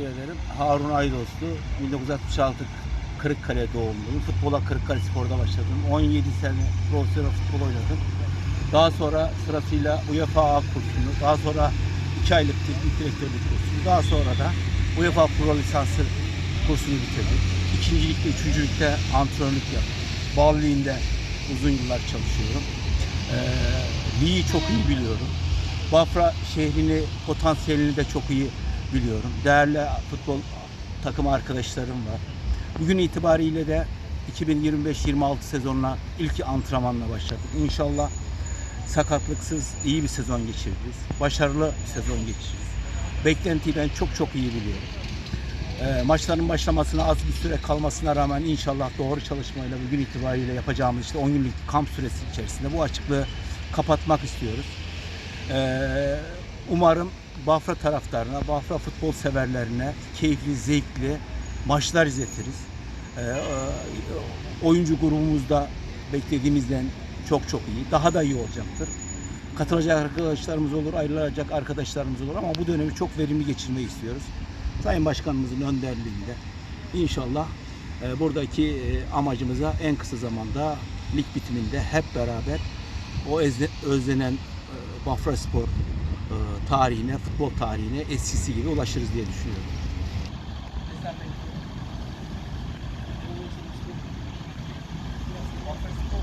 teşekkür ederim. Harun Aydoğdu, 1966 Kırıkkale doğumluyum. Futbola Kırıkkale Spor'da başladım. 17 sene profesyonel futbol oynadım. Daha sonra sırasıyla UEFA A kursunu, daha sonra 2 aylık teknik direktörlük kursunu, daha sonra da UEFA Pro lisansı kursunu bitirdim. İkinci ligde, üçüncü antrenörlük yaptım. Bal uzun yıllar çalışıyorum. Ee, ligi çok iyi biliyorum. Bafra şehrini, potansiyelini de çok iyi biliyorum. Değerli futbol takım arkadaşlarım var. Bugün itibariyle de 2025-26 sezonuna ilk antrenmanla başladık. İnşallah sakatlıksız iyi bir sezon geçiririz. Başarılı bir sezon geçiririz. Beklentiyi ben çok çok iyi biliyorum. Ee, maçların başlamasına az bir süre kalmasına rağmen inşallah doğru çalışmayla bugün itibariyle yapacağımız işte 10 günlük kamp süresi içerisinde bu açıklığı kapatmak istiyoruz. Ee, umarım Bafra taraftarına, Bafra futbol severlerine keyifli, zevkli maçlar izletiriz. Ee, e, oyuncu grubumuzda beklediğimizden çok çok iyi. Daha da iyi olacaktır. Katılacak arkadaşlarımız olur, ayrılacak arkadaşlarımız olur ama bu dönemi çok verimli geçirmeyi istiyoruz. Sayın Başkanımızın önderliğinde inşallah e, buradaki e, amacımıza en kısa zamanda lig bitiminde hep beraber o özlenen e, Bafra Spor e, tarihine, futbol tarihine eskisi gibi ulaşırız diye düşünüyorum. Thank.